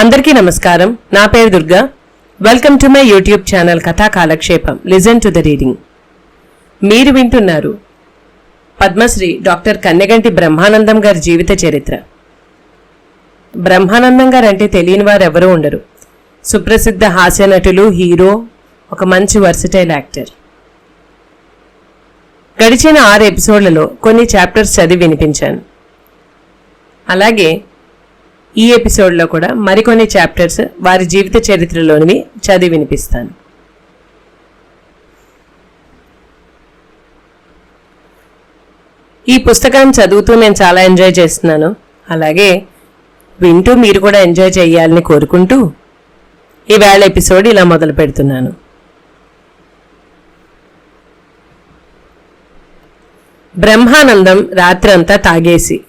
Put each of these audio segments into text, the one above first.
అందరికీ నమస్కారం. నా పేరు Durga. Welcome to my YouTube channel Katha Kalakshepam listen to the reading మీరు వింటున్నారు పద్మశ్రీ డాక్టర్ కన్నెగంటి బ్రహ్మానందం గారి జీవిత చరిత్ర. బ్రహ్మానందం గారు అంటే తెలియని వారు ఎవరూ ఉండరు. సుప్రసిద్ధ హాస్య నటులు హీరో ఒక మంచి వర్సిటైల్ యాక్టర్ గడిచిన ఆరు ఎపిసోడ్లలో కొన్ని చాప్టర్స్ చదివి వినిపించాను. అలాగే ఈ ఎపిసోడ్లో కూడా మరికొన్ని చాప్టర్స్ వారి జీవిత చరిత్రలోనివి చదివి వినిపిస్తాను. ఈ పుస్తకం చదువుతూ నేను చాలా ఎంజాయ్ చేస్తున్నాను. అలాగే వింటూ మీరు కూడా ఎంజాయ్ చేయాలని కోరుకుంటూ ఈవేళ ఎపిసోడ్ ఇలా మొదలు పెడుతున్నాను. బ్రహ్మానందం రాత్రంతా తాగేసి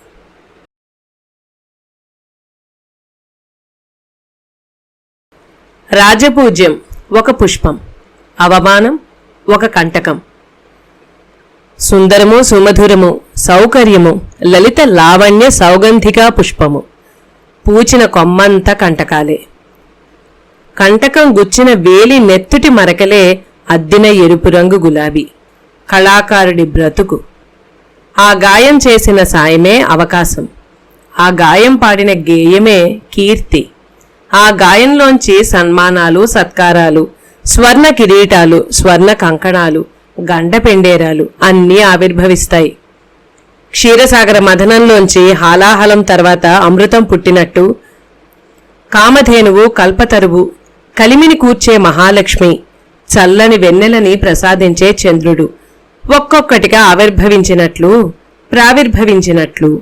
రాజపూజ్యం ఒక పుష్పం. అవమానం ఒక కంటకం. సుందరము సుమధురము సౌకర్యము లలిత లావణ్య సౌగంధికా పుష్పము. పూచిన కొమ్మంత కంటకాలే. కంటకం గుచ్చిన వేలి నెత్తుటి మరకలే అద్దిన ఎరుపు రంగు గులాబీ. కళాకారుడి బ్రతుకు. ఆ గాయం చేసిన సాయమే అవకాశం. ఆ గాయం పాడిన గేయమే కీర్తి. ఆ గాయంలోంచి సన్మానాలు సత్కారాలు స్వర్ణ కిరీటాలు స్వర్ణ కంకణాలు గండ పెండేరాలు అన్నీ ఆవిర్భవిస్తాయి. క్షీరసాగర మథనంలోంచి హాలాహలం తర్వాత అమృతం పుట్టినట్టు కామధేనువు కల్పతరువు కలిమిని కూర్చే మహాలక్ష్మి చల్లని వెన్నెలని ప్రసాదించే చంద్రుడు ఒక్కొక్కటిగా ఆవిర్భవించినట్లు ప్రావిర్భవించినట్లు.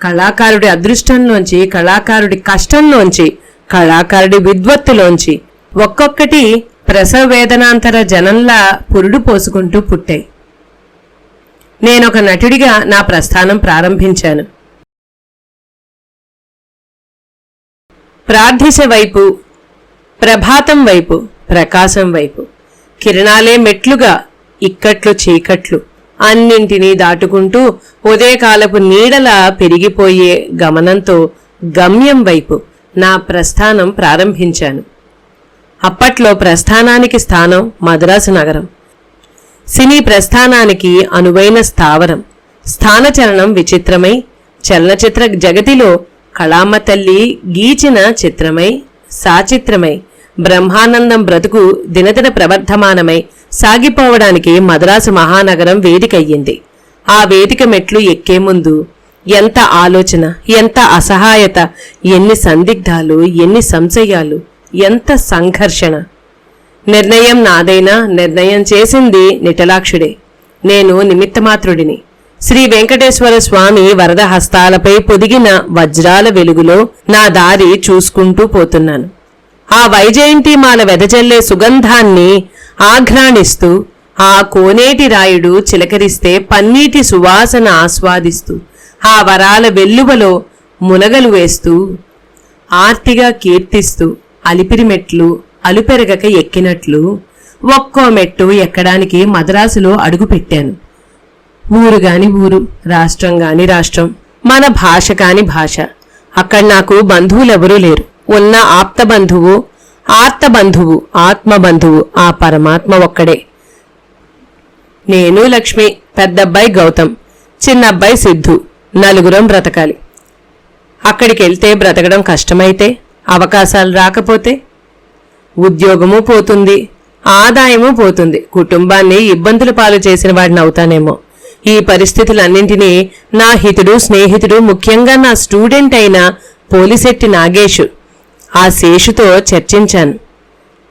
కళాకారుడి అదృష్టంలోంచి కళాకారుడి కష్టంలోంచి కళాకారుడి విద్వత్తులోంచి ఒక్కొక్కటి ప్రసవ వేదనాంతర జనంలా పురుడు పోసుకుంటూ పుట్టాయి. నేనొక నటుడిగా నా ప్రస్థానం ప్రారంభించాను. ప్రార్థిశ వైపు ప్రభాతం వైపు ప్రకాశం వైపు కిరణాలే మెట్లుగా ఇక్కట్లు చీకట్లు అన్నింటినీ దాటుకుంటూ ఉదయకాలపు నీడలా పెరిగిపోయే గమనంతో గమ్యం వైపు నా ప్రస్థానం ప్రారంభించాను. అప్పట్లో ప్రస్థానానికి స్థానం మద్రాసు నగరం. సినీ ప్రస్థానానికి అనువైన స్థావరం. స్థానచలనం విచిత్రమై చలనచిత్ర జగతిలో కళామ తల్లి గీచిన చిత్రమై సాచిత్రమై బ్రహ్మానందం బ్రతుకు దినదిన ప్రవర్ధమానమై సాగిపోవడానికి మద్రాసు మహానగరం వేదికయ్యింది. ఆ వేదిక మెట్లు ఎక్కే ముందు ఎంత ఆలోచన ఎంత అసహాయత ఎన్ని సందిగ్ధాలు ఎన్ని సంశయాలు ఎంత సంఘర్షణ. నిర్ణయం నాదైనా నిర్ణయం చేసింది నిటలాక్షుడే. నేను నిమిత్తమాత్రుడిని. శ్రీ వెంకటేశ్వర స్వామి వరద హస్తాలపై పొదిగిన వజ్రాల వెలుగులో నా దారి చూసుకుంటూ పోతున్నాను. ఆ వైజయంతి మాల వెదజల్లే సుగంధాన్ని ఆఘ్రాణిస్తూ ఆ కోనేటి రాయుడు చిలకరిస్తే పన్నీటి సువాసన ఆస్వాదిస్తూ ఆ వరాల వెల్లువలో మునగలు వేస్తూ ఆర్తిగా కీర్తిస్తూ అలిపిరి మెట్లు అలుపెరగక ఎక్కినట్లు ఒక్కో మెట్టు ఎక్కడానికి మద్రాసులో అడుగుపెట్టాను ఊరు గాని ఊరు రాష్ట్రం గాని రాష్ట్రం మన భాష కాని భాష. అక్కడ నాకు బంధువులెవరూ లేరు. ఉన్న ఆప్త బంధువు ఆర్త బంధువు ఆత్మ బంధువు ఆ పరమాత్మ ఒక్కడే. నేను లక్ష్మి పెద్దబ్బాయి గౌతమ్ చిన్నబ్బాయి సిద్ధు. నలుగురం బ్రతకాలి. అక్కడికి వెళ్తే బ్రతకడం కష్టమైతే అవకాశాలు రాకపోతే ఉద్యోగము పోతుంది ఆదాయము పోతుంది. కుటుంబాన్ని ఇబ్బందుల పాలు చేసిన వాడిని అవుతానేమో. ఈ పరిస్థితులన్నింటినీ నా హితుడు స్నేహితుడు ముఖ్యంగా నా స్టూడెంట్ అయిన పోలిశెట్టి నాగేషు ఆ శేషుతో చర్చించాను.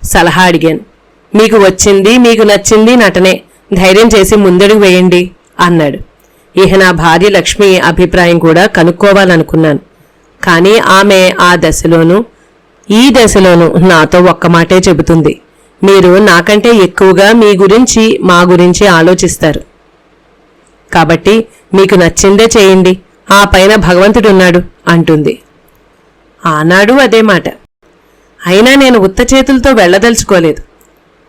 సలహా అడిగాను. మీకు వచ్చింది మీకు నచ్చింది నటనే. ధైర్యం చేసి ముందడుగు వేయండి అన్నాడు. ఇహ నా భార్య లక్ష్మి అభిప్రాయం కూడా కనుక్కోవాలనుకున్నాను. కానీ ఆమె ఆ దశలోనూ ఈ దశలోనూ నాతో ఒక్క మాటే చెబుతుంది. మీరు నాకంటే ఎక్కువగా మీ గురించి మా గురించి ఆలోచిస్తారు. కాబట్టి మీకు నచ్చిందే చేయండి. ఆ పైన భగవంతుడున్నాడు అంటుంది. ఆనాడు అదే మాట. అయినా నేను ఉత్త చేతులతో వెళ్ళదలుచుకోలేదు.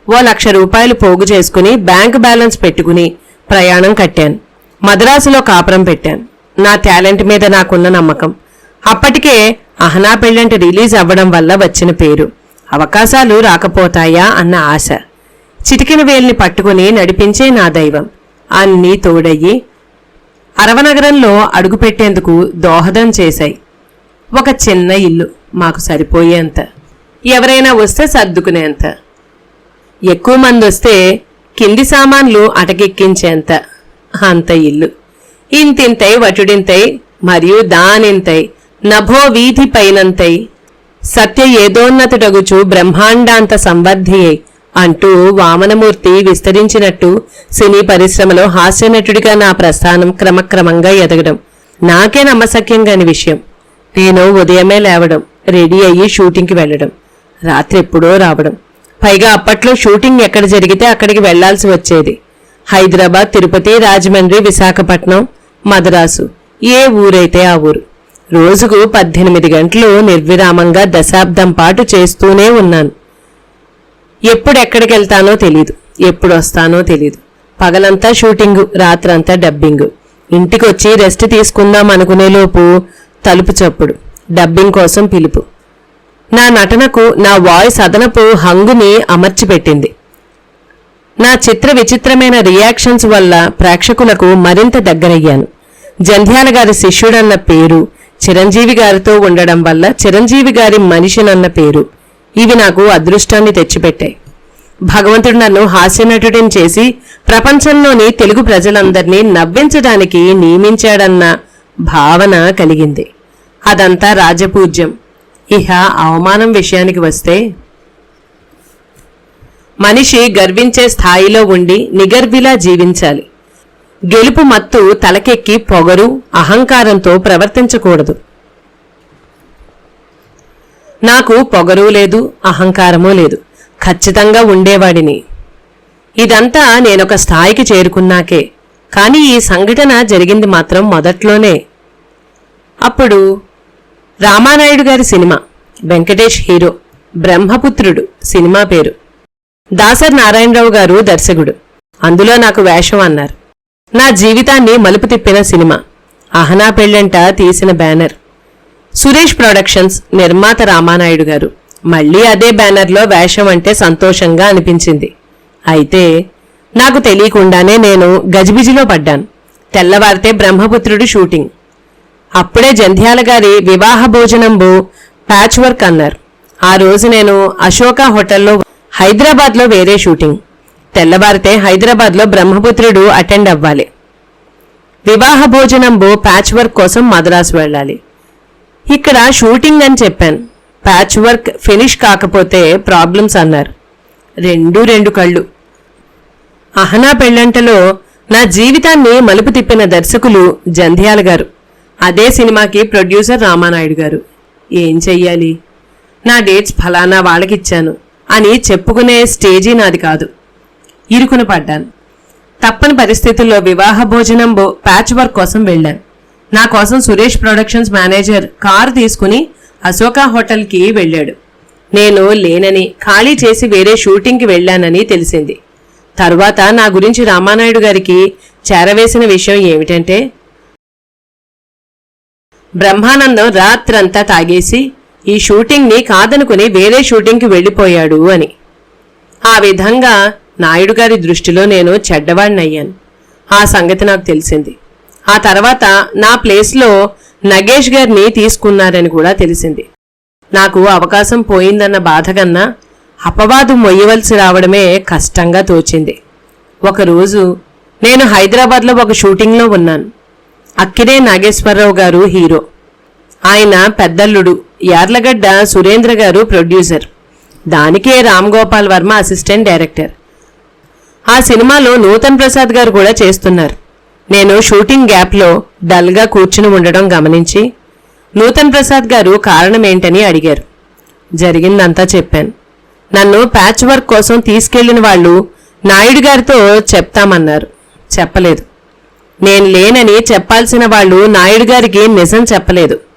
ఓ లక్ష రూపాయలు పోగు చేసుకుని బ్యాంక్ బ్యాలెన్స్ పెట్టుకుని ప్రయాణం కట్టాను. మద్రాసులో కాపురం పెట్టాను. నా టాలెంట్ మీద నాకున్న నమ్మకం. అప్పటికే అహనా పెళ్ళంటి రిలీజ్ అవ్వడం వల్ల వచ్చిన పేరు. అవకాశాలు రాకపోతాయా అన్న ఆశ. చిటికిన వేల్ని పట్టుకుని నడిపించే నా దైవం. అన్నీ తోడయ్యి అరవనగరంలో అడుగుపెట్టేందుకు దోహదం చేశాయి. ఒక చిన్న ఇల్లు మాకు సరిపోయేంత. ఎవరైనా వస్తే సర్దుకునేంత. ఎక్కువ మంది వస్తే కింది సామాన్లు అటకెక్కించేంత. అంత ఇల్లు ఇంతింతై వటుడింతై మరియు దానింతై నభో వీధి పైనంతై సత్య ఏదోన్నతుడగుచు బ్రహ్మాండాంత సంవర్ధియై అంటూ వామనమూర్తి విస్తరించినట్టు సినీ పరిశ్రమలో హాస్యనటుడిగా నా ప్రస్థానం క్రమక్రమంగా ఎదగడం నాకే నమ్మశక్యం కాని విషయం. నేను ఉదయమే లేవడం రెడీ అయ్యి షూటింగ్కి వెళ్ళడం రాత్రి ఎప్పుడో రావడం. పైగా అప్పట్లో షూటింగ్ ఎక్కడ జరిగితే అక్కడికి వెళ్ళాల్సి వచ్చేది. హైదరాబాద్ తిరుపతి రాజమండ్రి విశాఖపట్నం మద్రాసు. ఏ ఊరైతే ఆ ఊరు. రోజుకు పద్దెనిమిది గంటలు నిర్విరామంగా దశాబ్దం పాటు చేస్తూనే ఉన్నాను. ఎప్పుడెక్కడికి వెళ్తానో తెలీదు. ఎప్పుడు వస్తానో తెలీదు. పగలంతా షూటింగు రాత్రంతా డబ్బింగు. ఇంటికొచ్చి రెస్ట్ తీసుకుందాం అనుకునేలోపు తలుపు చప్పుడు డబ్బింగ్ కోసం పిలుపు. నా నటనకు నా వాయిస్ అదనపు హంగుని అమర్చిపెట్టింది. నా చిత్ర విచిత్రమైన రియాక్షన్స్ వల్ల ప్రేక్షకులకు మరింత దగ్గరయ్యాను. జంధ్యాల గారి శిష్యుడన్న పేరు చిరంజీవి గారితో ఉండడం వల్ల చిరంజీవి గారి మనిషినన్న పేరు. ఇవి నాకు అదృష్టాన్ని తెచ్చిపెట్టాయి. భగవంతుడు నన్ను హాస్యనటుడిని చేసి ప్రపంచంలోని తెలుగు ప్రజలందరినీ నవ్వించడానికి నియమించాడన్న భావన కలిగింది. అదంతా రాజపూజ్యం. ఇహ అవమానం విషయానికి వస్తే మనిషి గర్వించే స్థాయిలో ఉండి నిగర్విలా జీవించాలి. గెలుపు మత్తు తలకెక్కి పొగరు అహంకారంతో ప్రవర్తించకూడదు. నాకు పొగరు లేదు అహంకారమూ లేదు. ఖచ్చితంగా ఉండేవాడిని. ఇదంతా నేనొక స్థాయికి చేరుకున్నాకే. కానీ ఈ సంఘటన జరిగింది మాత్రం మొదట్లోనే. అప్పుడు రామానాయుడు గారి cinema Venkatesh hero Brahmaputrudu cinema పేరు. దాసర్ నారాయణరావు గారు దర్శకుడు. అందులో నాకు వేషం అన్నారు. నా జీవితాన్ని మలుపు తిప్పిన సినిమా. అహనా పెళ్ళంట తీసిన బ్యానర్. సురేష్ ప్రొడక్షన్స్ నిర్మాత రామానాయుడు గారు. మళ్ళీ అదే బ్యానర్లో వేషం అంటే సంతోషంగా అనిపించింది. అయితే నాకు తెలియకుండానే నేను గజిబిజిలో పడ్డాను. తెల్లవారితే బ్రహ్మపుత్రుడు షూటింగ్. అప్పుడే జంధ్యాల గారి వివాహ భోజనంబు ప్యాచ్ వర్క్ అన్నారు. ఆ రోజు నేను అశోక హోటల్లో హైదరాబాద్లో వేరే షూటింగ్. తెల్లవారితే హైదరాబాద్లో బ్రహ్మపుత్రుడు అటెండ్ అవ్వాలి. వివాహ భోజనంబు ప్యాచ్ వర్క్ కోసం మద్రాసు వెళ్ళాలి. ఇక్కడ షూటింగ్ అని చెప్పాను. ప్యాచ్ వర్క్ ఫినిష్ కాకపోతే ప్రాబ్లమ్స్ అన్నారు. రెండు రెండు కళ్ళు. అహనా పెళ్ళంటలో నా జీవితాన్ని మలుపు తిప్పిన దర్శకులు జంధ్యాల గారు. అదే సినిమాకి ప్రొడ్యూసర్ రామానాయుడు గారు. ఏం చెయ్యాలి? నా డేట్స్ ఫలానా వాళ్ళకిచ్చాను. అని చెప్పుకునే స్టేజీ నాది కాదు. ఇరుకున పడ్డాను. తప్పని పరిస్థితుల్లో వివాహ భోజనం బో- ప్యాచ్ వర్క్ కోసం వెళ్ళాను. నా కోసం సురేష్ ప్రొడక్షన్స్ మేనేజర్ కారు తీసుకుని అశోక హోటల్కి వెళ్ళాడు. నేను లేనని ఖాళీ చేసి వేరే షూటింగ్కి వెళ్ళానని తెలిసింది. తరువాత నా గురించి రామానాయుడు గారికి చేరవేసిన విషయం ఏమిటంటే బ్రహ్మానందం రాత్రంతా తాగేసి ఈ షూటింగ్ని కాదనుకుని వేరే షూటింగ్కి వెళ్ళిపోయాడు అని. ఆ విధంగా నాయుడు గారి దృష్టిలో నేను చెడ్డవాడినయ్యాను ఆ సంగతి నాకు తెలిసింది. ఆ తర్వాత నా ప్లేస్లో నగేష్ గారిని తీసుకున్నారని కూడా తెలిసింది. నాకు అవకాశం పోయిందన్న బాధ కన్నా అపవాదు మొయ్యవలసి రావడమే కష్టంగా తోచింది. ఒకరోజు నేను హైదరాబాద్లో ఒక షూటింగ్లో ఉన్నాను. అక్కినే నాగేశ్వరరావు గారు హీరో. ఆయన పెద్దల్లుడు. యార్లగడ్డ సురేంద్ర గారు ప్రొడ్యూసర్. దానికే రామ్ గోపాల్ వర్మ అసిస్టెంట్ డైరెక్టర్. ఆ సినిమాలో నూతన్ ప్రసాద్ గారు కూడా చేస్తున్నారు. నేను షూటింగ్ గ్యాప్లో డల్గా కూర్చుని ఉండడం గమనించి నూతన్ ప్రసాద్ గారు కారణమేంటని అడిగారు. జరిగిందంతా చెప్పాను. నన్ను ప్యాచ్ వర్క్ కోసం తీసుకెళ్ళిన వాళ్ళు నాయుడు గారితో చెప్తామన్నారు. చెప్పలేదు. నేను లేనని చెప్పాల్సిన వాళ్ళు నాయుడు గారికి నిజం చెప్పలేదు.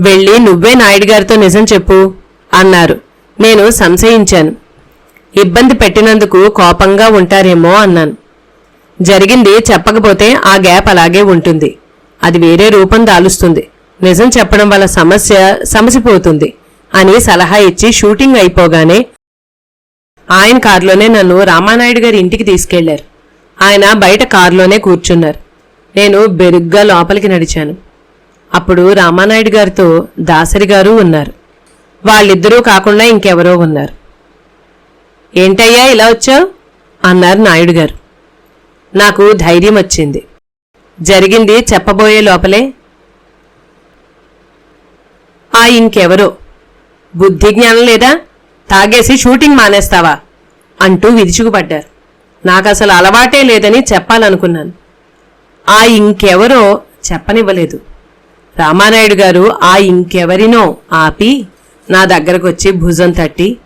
వెళ్ళి నువ్వే నాయుడు గారితో నిజం చెప్పు అన్నారు. నేను సంశయించాను. ఇబ్బంది పెట్టినందుకు కోపంగా ఉంటారేమో అన్నాను. జరిగింది చెప్పకపోతే ఆ గ్యాప్ అలాగే ఉంటుంది. అది వేరే రూపం దాలుస్తుంది. నిజం చెప్పడం వల్ల సమస్య సమసిపోతుంది అని సలహా ఇచ్చి షూటింగ్ అయిపోగానే ఆయన కారులోనే నన్ను రామానాయుడు గారి ఇంటికి తీసుకెళ్ళారు. ఆయన బయట కారులోనే కూర్చున్నారు. నేను బెరుగ్గా లోపలికి నడిచాను. అప్పుడు రామానాయుడు గారితో దాసరి గారు ఉన్నారు. వాళ్ళిద్దరూ కాకుండా ఇంకెవరో ఉన్నారు. ఏంటయ్యా ఇలా వచ్చావు? అన్నారు నాయుడు గారు. నాకు ధైర్యం వచ్చింది. జరిగింది చెప్పబోయే లోపలే. ఆ ఇంకెవరో? బుద్ధి జ్ఞానం లేదా? తాగేసి షూటింగ్ మానేస్తావా? అంటూ విరుచుకుపడ్డారు. నాకసలు అలవాటే లేదని చెప్పాలనుకున్నాను. ఆ ఇంకెవరో చెప్పనివ్వలేదు. రామానాయుడు గారు ఆ ఇంకెవరినో ఆపి నా దగ్గరకొచ్చి భుజం తట్టి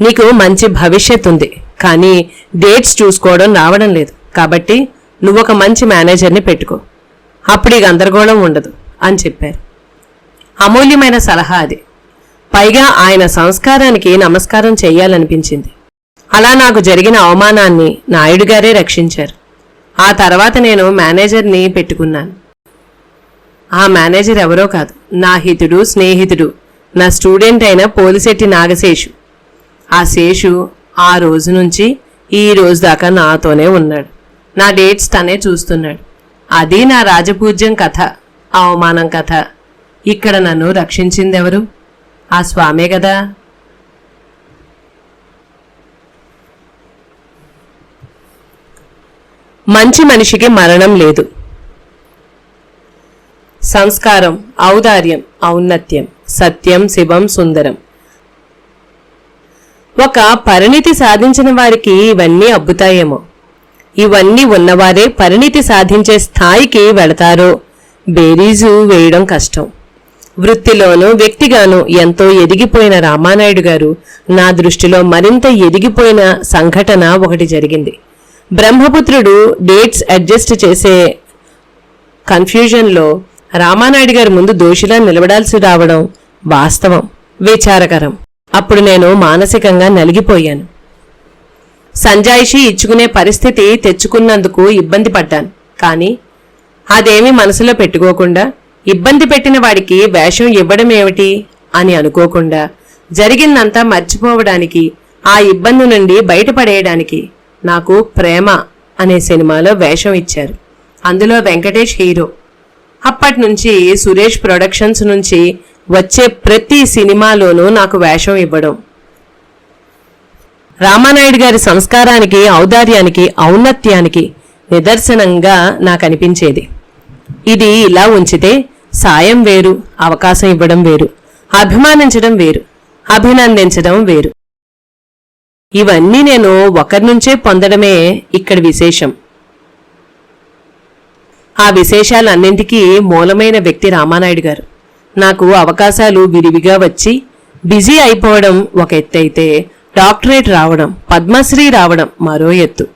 నీకు మంచి భవిష్యత్ ఉంది కానీ డేట్స్ చూసుకోవడం రావడం లేదు. కాబట్టి నువ్వు ఒక మంచి మేనేజర్ని పెట్టుకో. అప్పుడు ఈ గందరగోళం ఉండదు అని చెప్పారు. అమూల్యమైన సలహా అది. పైగా ఆయన సంస్కారానికి నమస్కారం చేయాలనిపించింది. అలా నాకు జరిగిన అవమానాన్ని నాయుడు గారే రక్షించారు. ఆ తర్వాత నేను మేనేజర్ని పెట్టుకున్నాను. ఆ మేనేజర్ ఎవరో కాదు. నా హితుడు స్నేహితుడు. నా స్టూడెంట్ అయిన పోలిశెట్టి నాగశేషు. ఆ శేషు ఆ రోజు నుంచి ఈ రోజు దాకా నాతోనే ఉన్నాడు. నా డేట్స్ తనే చూస్తున్నాడు. అది నా రాజపూజ్యం కథ అవమానం కథ. ఇక్కడ నన్ను రక్షించిందెవరు? ఆ స్వామే కదా. మంచి మనిషికి మరణం లేదు. సంస్కారం ఔదార్యం ఔన్నత్యం సత్యం శివం సుందరం. ఒక పరిణితి సాధించిన వారికి ఇవన్నీ అబ్బుతాయేమో. ఇవన్నీ ఉన్నవారే పరిణితి సాధించే స్థాయికి వెళతారో. బేరీజు వేయడం కష్టం. వృత్తిలోనూ వ్యక్తిగాను ఎంతో ఎదిగిపోయిన రామానాయుడు గారు నా దృష్టిలో మరింత ఎదిగిపోయిన సంఘటన ఒకటి జరిగింది. బ్రహ్మపుత్రుడు డేట్స్ అడ్జస్ట్ చేసే కన్ఫ్యూజన్లో రామానాయుడు గారి ముందు దోషిలా నిలబడాల్సి రావడం వాస్తవం విచారకరం. అప్పుడు నేను మానసికంగా నలిగిపోయాను. సంజాయిషి ఇచ్చుకునే పరిస్థితి తెచ్చుకున్నందుకు ఇబ్బంది పడ్డాను. కానీ అదేమీ మనసులో పెట్టుకోకుండా ఇబ్బంది పెట్టిన వాడికి వేషం ఇవ్వడం ఏమిటి అని అనుకోకుండా జరిగిందంతా మర్చిపోవడానికి ఆ ఇబ్బంది నుండి బయటపడేయడానికి నాకు ప్రేమ అనే సినిమాలో వేషం ఇచ్చారు. అందులో వెంకటేష్ హీరో. అప్పటి నుంచి సురేష్ ప్రొడక్షన్స్ నుంచి వచ్చే ప్రతి సినిమాలోనూ నాకు వేషం ఇవ్వడం. రామానాయుడు గారి సంస్కారానికి ఔదార్యానికి ఔన్నత్యానికి నిదర్శనంగా నాకు అనిపించేది. ఇది ఇలా ఉంచితే సాయం వేరు అవకాశం ఇవ్వడం వేరు అభిమానించడం వేరు అభినందించడం వేరు. ఇవన్నీ నేను ఒకరి నుంచే పొందడమే ఇక్కడ విశేషం. ఆ విశేషాలన్నింటికీ మూలమైన వ్యక్తి రామానాయుడు గారు. నాకు అవకాశాలు విరివిగా వచ్చి బిజీ అయిపోవడం ఒక ఎత్తు అయితే డాక్టరేట్ రావడం పద్మశ్రీ రావడం మరో ఎత్తు.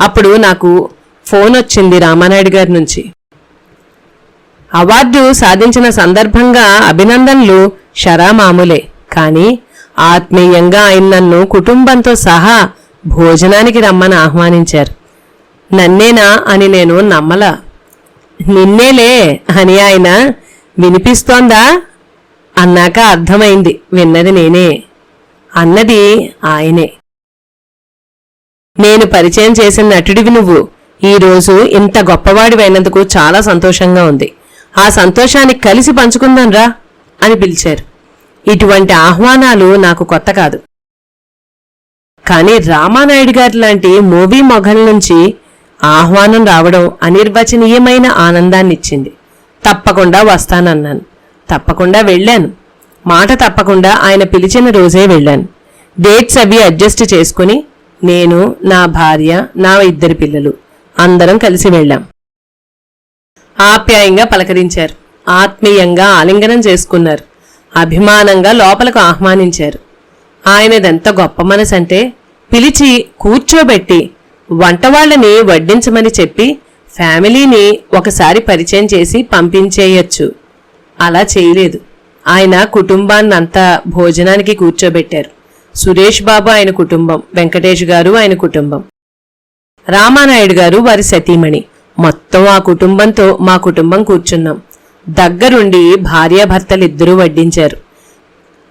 అప్పుడు నాకు ఫోన్ వచ్చింది రామానాయుడు గారి నుంచి. అవార్డు సాధించిన సందర్భంగా అభినందనలు షరామామూలే. కానీ ఆత్మీయంగా ఆయన నన్ను కుటుంబంతో సహా భోజనానికి రమ్మని ఆహ్వానించారు. నన్నేనా అని నేను నమ్మలా. నిన్నేలే అని ఆయన వినిపిస్తోందా? అన్నాక అర్థమైంది. విన్నది నేనే. అన్నది ఆయనే. నేను పరిచయం చేసిన నటుడివి నువ్వు. ఈరోజు ఇంత గొప్పవాడివైనందుకు చాలా సంతోషంగా ఉంది. ఆ సంతోషాన్ని కలిసి పంచుకుందాంరా అని పిలిచారు. ఇటువంటి ఆహ్వానాలు నాకు కొత్త కాదు. కానీ రామానాయుడు గారి లాంటి మూవీ మొఘల్ నుంచి ఆహ్వానం రావడం అనిర్వచనీయమైన ఆనందాన్నిచ్చింది. తప్పకుండా వస్తానన్నాను. తప్పకుండా వెళ్ళాను. మాట తప్పకుండా ఆయన పిలిచిన రోజే వెళ్ళాను. డేట్స్ అవి అడ్జస్ట్ చేసుకుని నేను నా భార్య నా ఇద్దరు పిల్లలు అందరం కలిసి వెళ్ళాం. ఆప్యాయంగా పలకరించారు. ఆత్మీయంగా ఆలింగనం చేసుకున్నారు. అభిమానంగా లోపలకు ఆహ్వానించారు. ఆయనదెంత గొప్ప మనసంటే పిలిచి కూర్చోబెట్టి వంటవాళ్ళని వడ్డించమని చెప్పి ఫ్యామిలీని ఒకసారి పరిచయం చేసి పంపించేయచ్చు. అలా చేయలేదు. ఆయన కుటుంబాన్నంతా భోజనానికి కూర్చోబెట్టారు. సురేష్ బాబు ఆయన కుటుంబం వెంకటేష్ గారు ఆయన కుటుంబం. రామానాయుడు గారు వారి సతీమణి. మొత్తం ఆ కుటుంబంతో మా కుటుంబం కూర్చున్నాం. దగ్గరుండి భార్యాభర్తలిద్దరూ వడ్డించారు.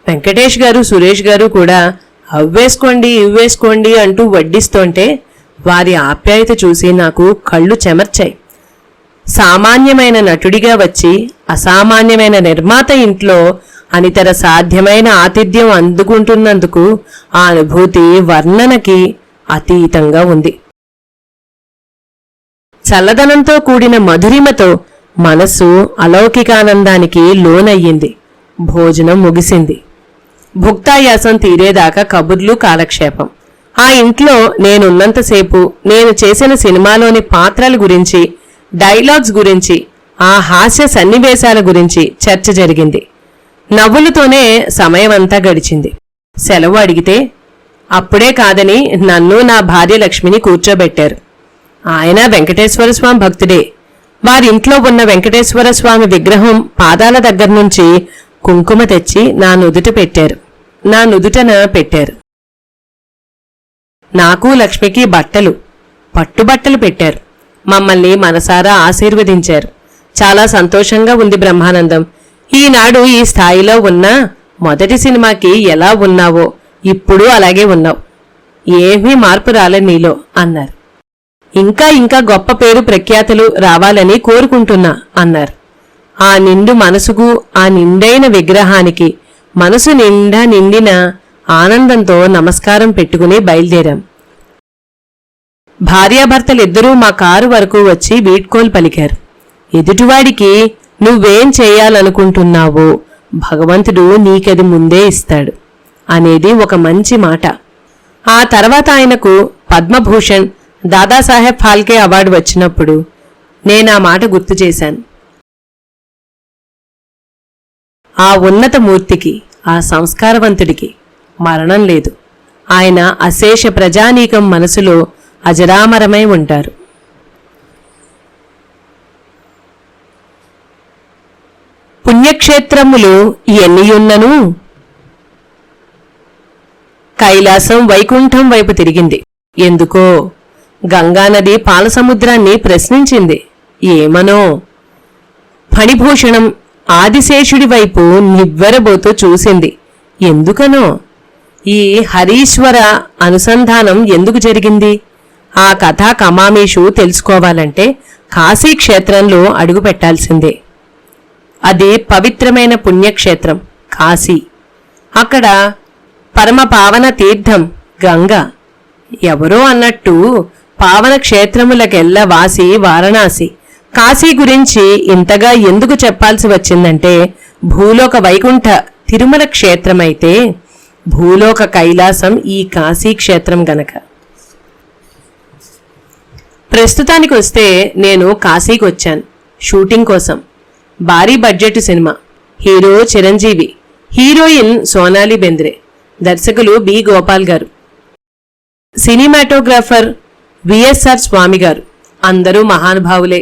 వెంకటేష్ గారు సురేష్ గారు కూడా అవ్వేసుకోండి ఇవ్వేసుకోండి అంటూ వడ్డిస్తుంటే వారి ఆప్యాయత చూసి నాకు కళ్ళు చెమర్చాయి. సామాన్యమైన నటుడిగా వచ్చి అసామాన్యమైన నిర్మాత ఇంట్లో అనితర సాధ్యమైన ఆతిథ్యం అందుకుంటున్నందుకు ఆ అనుభూతి వర్ణనకి అతీతంగా ఉంది. చల్లదనంతో కూడిన మధురిమతో మనస్సు అలౌకికానందానికి లోనయ్యింది. భోజనం ముగిసింది. భుక్తాయాసం తీరేదాకా కబుర్లు కాలక్షేపం. ఆ ఇంట్లో నేనున్నంతసేపు నేను చేసిన సినిమాలోని పాత్రల గురించి డైలాగ్స్ గురించి ఆ హాస్య సన్నివేశాల గురించి చర్చ జరిగింది. నవ్వులతోనే సమయమంతా గడిచింది. సెలవు అడిగితే అప్పుడే కాదని నన్ను నా భార్య లక్ష్మిని కూర్చోబెట్టారు. ఆయన వెంకటేశ్వర స్వామి భక్తుడే. వారింట్లో ఉన్న వెంకటేశ్వర స్వామి విగ్రహం పాదాల దగ్గర నుంచి కుంకుమ తెచ్చి నా నుదుట పెట్టారు. నా నుదుటన పెట్టారు. నాకు లక్ష్మికి బట్టలు. పట్టుబట్టలు పెట్టారు. మమ్మల్ని మనసారా ఆశీర్వదించారు. చాలా సంతోషంగా ఉంది బ్రహ్మానందం. ఈనాడు ఈ స్థాయిలో ఉన్న మొదటి సినిమాకి ఎలా ఉన్నావో ఇప్పుడు అలాగే ఉన్నావు. ఏమీ మార్పు రాలే నీలో అన్నారు. ఇంకా ఇంకా గొప్ప పేరు ప్రఖ్యాతులు రావాలని కోరుకుంటున్నా అన్నారు. ఆ నిండు మనసుకు ఆ నిండైన విగ్రహానికి మనసు నిండా నిండిన ఆనందంతో నమస్కారం పెట్టుకుని బయలుదేరాం. భార్యాభర్తలిద్దరూ మా కారు వరకు వచ్చి వీడ్కోలు పలికారు. ఎదుటివాడికి నువ్వేం చేయాలనుకుంటున్నావో భగవంతుడు నీకది ముందే ఇస్తాడు అనేది ఒక మంచి మాట. ఆ తర్వాత ఆయనకు పద్మభూషణ్ దాదాసాహెబ్ ఫాల్కే అవార్డు వచ్చినప్పుడు నేనా మాట గుర్తు చేశాను. ఆ ఉన్నత మూర్తికి ఆ సంస్కారవంతుడికి మరణం లేదు. ఆయన అశేష ప్రజానీకం మనసులో అజరామరమై ఉంటారు. పుణ్యక్షేత్రములు ఎన్నియున్నను? కైలాసం వైకుంఠం వైపు తిరిగింది. ఎందుకో? గంగానది పాలసముద్రాన్ని ప్రశ్నించింది. ఏమనో? ఫణిభూషణం ఆదిశేషుడి వైపు నివ్వెరబోతూ చూసింది. ఎందుకనో? ఈ హరీశ్వర అనుసంధానం ఎందుకు జరిగింది? ఆ కథా కమామీషు తెలుసుకోవాలంటే కాశీ క్షేత్రంలో అడుగు పెట్టాల్సిందే. అది పవిత్రమైన పుణ్యక్షేత్రం కాశీ. అక్కడ పరమ పావన తీర్థం గంగ. ఎవరో అన్నట్టు పావన క్షేత్రములకెల్ల వాసి వారణాసి. కాశీ గురించి ఇంతగా ఎందుకు చెప్పాల్సి వచ్చిందంటే భూలోక వైకుంఠ తిరుమల క్షేత్రమైతే భూలోక కైలాసం ఈ కాశీ క్షేత్రం గనక. ప్రస్తుతానికి వస్తే నేను కాశీకి వచ్చాను షూటింగ్ కోసం. భారీ budget cinema hero Chiranjeevi heroine Sonali Bendre దర్శకులు బి గోపాల్ గారు. సినిమాటోగ్రాఫర్ విఎస్ఆర్ స్వామి గారు అందరూ మహానుభావులే.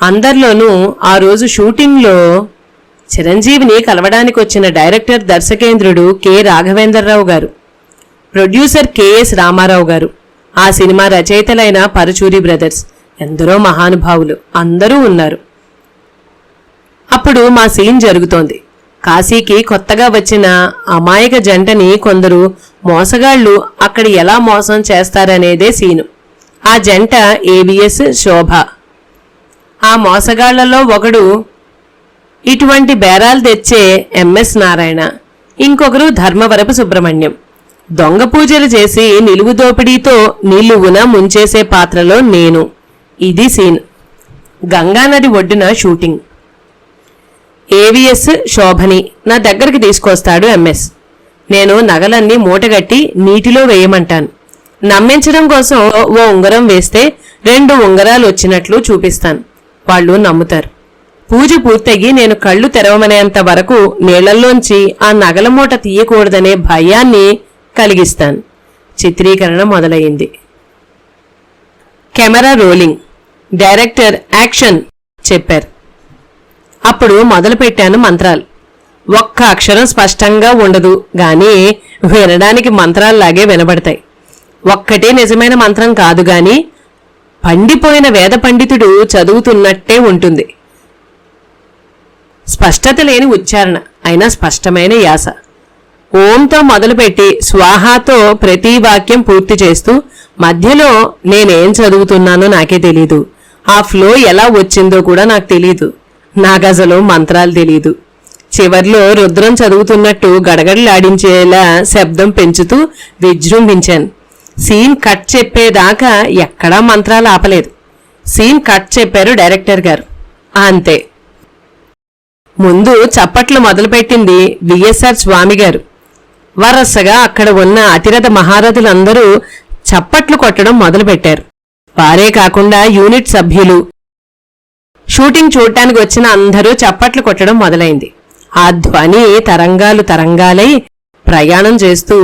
అందరిలోనూ ఆ రోజు షూటింగ్లో చిరంజీవిని కలవడానికి వచ్చిన డైరెక్టర్ దర్శకేంద్రుడు కె. రాఘవేంద్రరావు గారు. ప్రొడ్యూసర్ కెఎస్ రామారావు గారు. ఆ సినిమా రచయితలైన పరచూరి బ్రదర్స్. ఎందరో మహానుభావులు. అందరూ ఉన్నారు. అప్పుడు మా సీన్ జరుగుతోంది. కాశీకి కొత్తగా వచ్చిన అమాయక జంటని కొందరు మోసగాళ్ళు అక్కడ ఎలా మోసం చేస్తారనేదే సీను. ఆ జంట ఏబిఎస్ శోభ. ఆ మోసగాళ్ళలో ఒకడు ఇటువంటి బేరాలు తెచ్చే ఎంఎస్ నారాయణ ఇంకొకరు ధర్మవరపు సుబ్రహ్మణ్యం. దొంగ పూజలు చేసి నిలువు దోపిడీతో నిలువున ముంచేసే పాత్రలో నేను. ఇది సీన్. గంగానది ఒడ్డున షూటింగ్. ఏవిఎస్ శోభని నా దగ్గరికి తీసుకొస్తాడు ఎంఎస్. నేను నగలన్నీ మూటగట్టి నీటిలో వేయమంటాను. నమ్మించడం కోసం ఓ ఉంగరం వేస్తే రెండు ఉంగరాలు వచ్చినట్లు చూపిస్తాను. వాళ్ళు నమ్ముతారు. పూజ పూర్తయి నేను కళ్ళు తెరవమనేంత వరకు నీళ్ళల్లోంచి ఆ నగల మూట తీయకూడదనే భయాన్ని కలిగిస్తాను. చిత్రీకరణ మొదలయ్యింది కెమెరా రోలింగ్. డైరెక్టర్ యాక్షన్ చెప్పారు. అప్పుడు మొదలుపెట్టాను మంత్రాలు. ఒక్క అక్షరం స్పష్టంగా ఉండదు గాని వినడానికి మంత్రాల్లాగే వినబడతాయి. ఒక్కటే నిజమైన మంత్రం కాదు గాని పండిపోయిన వేద పండితుడు చదువుతున్నట్టే ఉంటుంది. స్పష్టత లేని ఉచ్చారణ అయినా స్పష్టమైన యాస. ఓంతో మొదలుపెట్టి స్వాహాతో ప్రతి వాక్యం పూర్తి చేస్తూ మధ్యలో నేనేం చదువుతున్నానో నాకే తెలీదు. ఆ ఫ్లో ఎలా వచ్చిందో కూడా నాకు తెలీదు. నాగజలో మంత్రాలు తెలీదు. చివర్లో రుద్రం చదువుతున్నట్టు గడగడలాడించేలా శబ్దం పెంచుతూ విజృంభించాను. సీన్ కట్ చెప్పేదాకా ఎక్కడా మంత్రాలు ఆపలేదు. సీన్ కట్ చెప్పారు డైరెక్టర్ గారు. అంతే. ముందు చప్పట్లు మొదలుపెట్టింది విఎస్ఆర్ స్వామి గారు. వరసగా అక్కడ ఉన్న అతిరథ మహారథులందరూ చప్పట్లు కొట్టడం మొదలుపెట్టారు. వారే కాకుండా యూనిట్ సభ్యులు షూటింగ్ చూడటానికి వచ్చిన అందరూ చప్పట్లు కొట్టడం మొదలైంది. ఆ ధ్వని తరంగాలు తరంగాలై ప్రయాణం చేస్తూ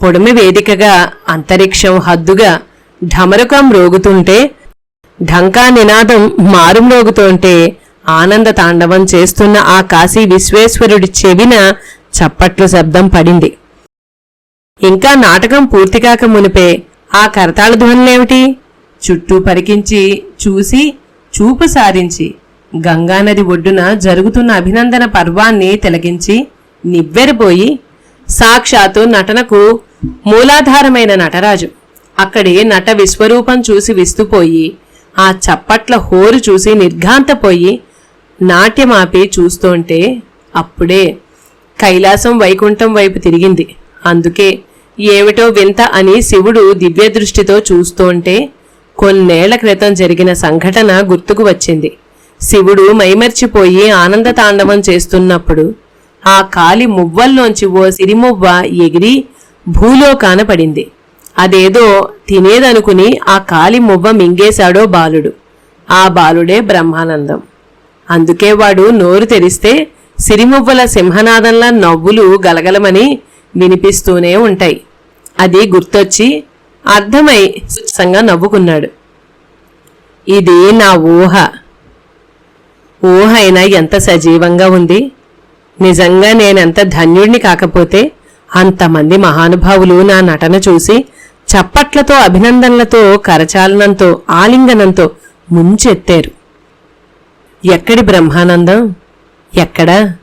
పొడిమి వేదికగా అంతరిక్షం హద్దుగా ఢమరుకం రోగుతుంటే ఢంకా నినాదం మారుమ్రోగుతుంటే ఆనంద తాండవం చేస్తున్న ఆ కాశీ విశ్వేశ్వరుడి చెవిన చప్పట్లు శబ్దం పడింది. ఇంకా నాటకం పూర్తికాక మునిపే ఆ కరతాళ ధ్వనులేమిటి? చుట్టూ పరికించి చూసి చూపు సారించి గంగానది ఒడ్డున జరుగుతున్న అభినందన పర్వాన్ని తిలకించి నివ్వెరపోయి సాక్షాత్తు నటనకు మూలాధారమైన నటరాజు. అక్కడి నట విశ్వరూపం చూసి విస్తుపోయి ఆ చప్పట్ల హోరు చూసి నిర్ఘాంతపోయి నాట్యమాపి చూస్తుంటే అప్పుడే కైలాసం వైకుంఠం వైపు తిరిగింది. అందుకే ఏమిటో వింత అని శివుడు దివ్యదృష్టితో చూస్తుంటే కొన్నేళ్ళ క్రితం జరిగిన సంఘటన గుర్తుకు వచ్చింది. శివుడు మైమర్చిపోయి ఆనంద తాండవం చేస్తున్నప్పుడు ఆ కాలి మువ్వల్లోంచి ఓ సిరిమువ్వ ఎగిరి భూలోకాన పడింది. అదేదో తినేదనుకుని ఆ కాలి మువ్వ మింగేశాడో బాలుడు. ఆ బాలుడే బ్రహ్మానందం. అందుకే వాడు నోరు తెరిస్తే సిరిమువ్వల సింహనాదంలా నవ్వులు గలగలమని వినిపిస్తూనే ఉంటాయి. అది గుర్తొచ్చి అర్థమై సుత్సంగా నవ్వుకున్నాడు. ఇది నా ఊహ. ఊహ అయినా ఎంత సజీవంగా ఉంది? నిజంగా నేనెంత ధన్యుడిని కాకపోతే అంతమంది మహానుభావులు నా నటన చూసి చప్పట్లతో అభినందనలతో కరచాలనంతో ఆలింగనంతో ముంచెత్తారు. ఎక్కడి బ్రహ్మానందం? ఎక్కడా?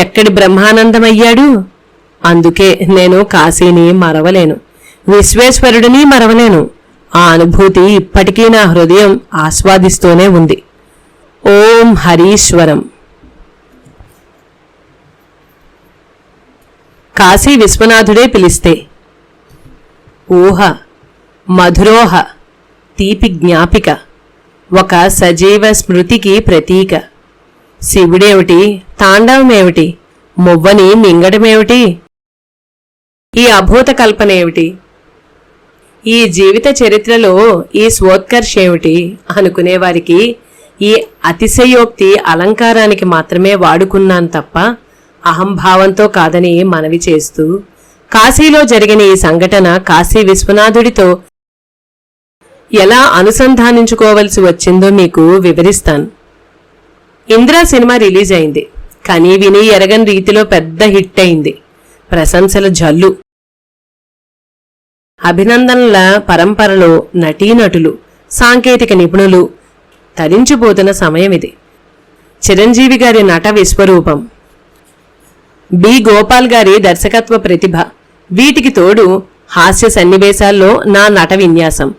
ఎక్కడి బ్రహ్మానందమయ్యాడు? అందుకే నేను కాశీని మరవలేను. విశ్వేశ్వరుడిని మరవలేను. ఆ అనుభూతి ఇప్పటికీ నా హృదయం ఆస్వాదిస్తూనే ఉంది. ఓం హరీశ్వరం. కాశీ విశ్వనాథుడే పిలిస్తే ఊహ మధురోహ తీపి జ్ఞాపిక. ఒక సజీవ స్మృతికి ప్రతీక. శివుడేమిటి? తాండవమేమిటి? మువ్వని మింగడమేమిటి ఈ అభూత కల్పనేమిటి? ఈ జీవిత చరిత్రలో ఈ స్వోత్కర్షేమిటి? అనుకునేవారికి ఈ అతిశయోక్తి అలంకారానికి మాత్రమే వాడుకున్నాను తప్ప అహంభావంతో కాదని మనవి చేస్తూ కాశీలో జరిగిన ఈ సంఘటన కాశీ విశ్వనాథుడితో ఎలా అనుసంధానించుకోవలసి వచ్చిందో మీకు వివరిస్తాను. ఇంద్రా సినిమా రిలీజ్ అయింది. కానీ విని ఎరగని రీతిలో పెద్ద హిట్ అయింది. ప్రశంసల జల్లు. అభినందనల పరంపరలో నటీనటులు సాంకేతిక నిపుణులు తరించిపోతున్న సమయం ఇది. చిరంజీవి గారి నట విశ్వరూపం. బి. గోపాల్ గారి దర్శకత్వ ప్రతిభ. వీటికి తోడు హాస్య సన్నివేశాల్లో నా నట విన్యాసం.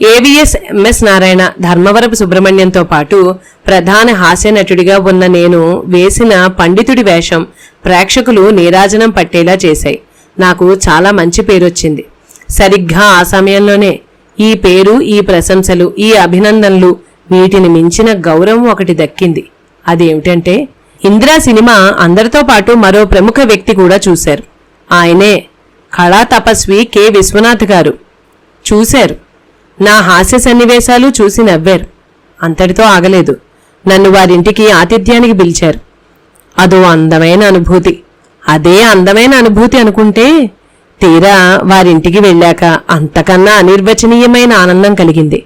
ఏవిఎస్ ఎంఎస్ నారాయణ ధర్మవరపు సుబ్రహ్మణ్యంతో పాటు ప్రధాన హాస్య నటుడిగా ఉన్న నేను వేసిన పండితుడి వేషం ప్రేక్షకులు నీరాజనం పట్టేలా చేశాయి. నాకు చాలా మంచి పేరొచ్చింది. సరిగ్గా ఆ సమయంలోనే ఈ పేరు ఈ ప్రశంసలు ఈ అభినందనలు వీటిని మించిన గౌరవం ఒకటి దక్కింది. అదేమిటంటే ఇందిరా సినిమా అందరితో పాటు మరో ప్రముఖ వ్యక్తి కూడా చూశారు. ఆయనే కళా తపస్వి కె. విశ్వనాథ్ గారు. చూశారు. నా హాస్య సన్నివేశాలు చూసి నవ్వారు. అంతటితో ఆగలేదు. నన్ను వారింటికి ఆతిథ్యానికి పిలిచారు. అదో అందమైన అనుభూతి. అదే అందమైన అనుభూతి అనుకుంటే తీరా వారింటికి వెళ్ళాక అంతకన్నా అనిర్వచనీయమైన ఆనందం కలిగింది.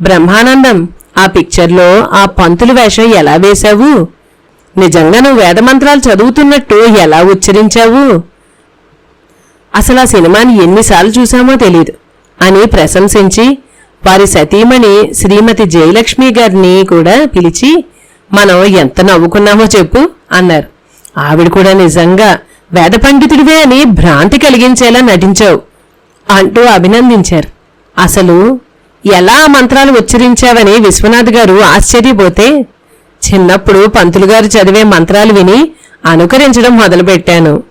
బ్రహ్మానందం ఆ పిక్చర్లో ఆ పంతులు వేషం ఎలా వేశావు? నిజంగా నువ్వు వేదమంత్రాలు చదువుతున్నట్టు ఎలా ఉచ్చరించావు? అసలు ఆ సినిమాని ఎన్నిసార్లు చూశామో తెలియదు అని ప్రశంసించి వారి సతీమణి శ్రీమతి జయలక్ష్మి గారిని కూడా పిలిచి మనం ఎంత నవ్వుకున్నామో చెప్పు అన్నారు. ఆవిడ కూడా నిజంగా వేద పండితుడివే అని భ్రాంతి కలిగించేలా నటించావు అంటూ అభినందించారు. అసలు ఎలా మంత్రాలు ఉచ్చరించావని విశ్వనాథ్ గారు ఆశ్చర్యపోతే చిన్నప్పుడు పంతులు గారు చదివే మంత్రాలు విని అనుకరించడం మొదలుపెట్టాను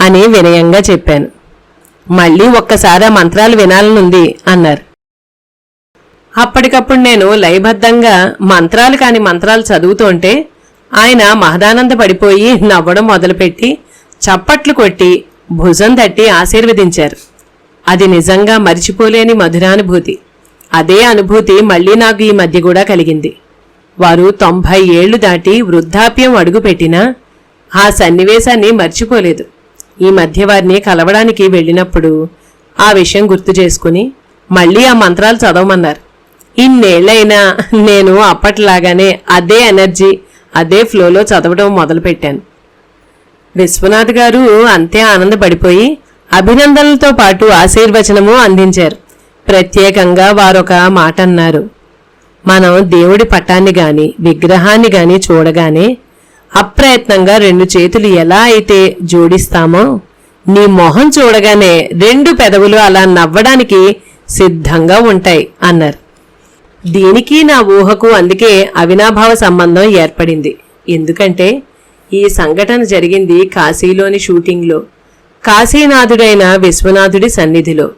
అని వినయంగా చెప్పాను. మళ్ళీ ఒక్కసారి ఆ మంత్రాలు వినాలనుంది అన్నారు. అప్పటికప్పుడు నేను లయబద్ధంగా మంత్రాలు కాని మంత్రాలు చదువుతుంటే ఆయన మహదానంద పడిపోయి నవ్వడం మొదలుపెట్టి చప్పట్లు కొట్టి భుజం తట్టి ఆశీర్వదించారు. అది నిజంగా మరిచిపోలేని మధురానుభూతి. అదే అనుభూతి మళ్ళీ నాకు ఈ మధ్య కూడా కలిగింది. వారు తొంభై ఏళ్ళు దాటి వృద్ధాప్యం అడుగుపెట్టినా ఆ సన్నివేశాన్ని మర్చిపోలేదు. ఈ మధ్య వారిని కలవడానికి వెళ్ళినప్పుడు ఆ విషయం గుర్తు చేసుకుని మళ్ళీ ఆ మంత్రాలు చదవమన్నారు. ఇన్నేళ్ళైనా నేను అప్పట్లాగానే అదే ఎనర్జీ అదే ఫ్లోలో చదవడం మొదలుపెట్టాను. విశ్వనాథ్ గారు అంతే ఆనందపడిపోయి అభినందనలతో పాటు ఆశీర్వచనము అందించారు. ప్రత్యేకంగా వారొక మాట అన్నారు మనం దేవుడి పటాన్ని గాని విగ్రహాన్ని గాని చూడగానే అప్రయత్నంగా రెండు చేతులు ఎలా అయితే జోడిస్తామో నీ మొహం చూడగానే రెండు పెదవులు అలా నవ్వడానికి సిద్ధంగా ఉంటాయి అన్నారు. దీనికి నా ఊహకు అందుకే అవినాభావ సంబంధం ఏర్పడింది. ఎందుకంటే ఈ సంఘటన జరిగింది కాశీలోని షూటింగ్లో. కాశీనాథుడైన విశ్వనాథుడి సన్నిధిలో.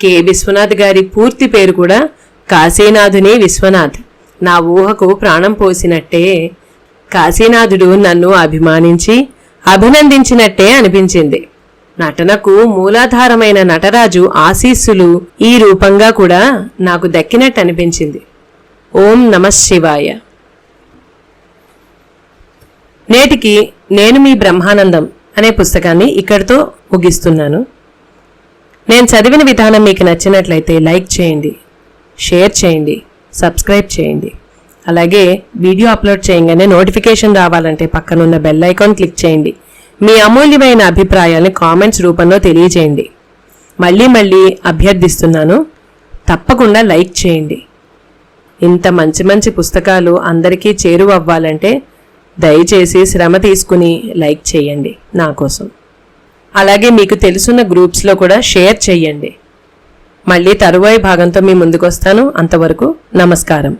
కె. విశ్వనాథ్ గారి పూర్తి పేరు కూడా కాశీనాథుని విశ్వనాథ్. నా ఊహకు ప్రాణం పోసినట్టే కాశీనాథుడు నన్ను అభిమానించి అభినందించినట్టే అనిపించింది. నటనకు మూలాధారమైన నటరాజు ఆశీస్సులు ఈ రూపంగా కూడా నాకు దక్కినట్టు అనిపించింది ఓం నమ శివాయ. నేటికి నేను మీ బ్రహ్మానందం అనే పుస్తకాన్ని ఇక్కడితో ముగిస్తున్నాను. నేను చదివిన విధానం మీకు నచ్చినట్లయితే లైక్ చేయండి షేర్ చేయండి సబ్స్క్రైబ్ చేయండి. అలాగే వీడియో అప్లోడ్ చేయగానే నోటిఫికేషన్ రావాలంటే పక్కనున్న బెల్ ఐకాన్ క్లిక్ చేయండి. మీ అమూల్యమైన అభిప్రాయాన్ని కామెంట్స్ రూపంలో తెలియజేయండి. మళ్ళీ మళ్ళీ అభ్యర్థిస్తున్నాను. తప్పకుండా లైక్ చేయండి. ఇంత మంచి మంచి పుస్తకాలు అందరికీ చేరువవ్వాలంటే దయచేసి శ్రమ తీసుకుని లైక్ చేయండి నా కోసం. అలాగే మీకు తెలుసున్న గ్రూప్స్లో కూడా షేర్ చేయండి. మళ్ళీ తరువాయి భాగంతో మీ ముందుకొస్తాను. అంతవరకు నమస్కారం.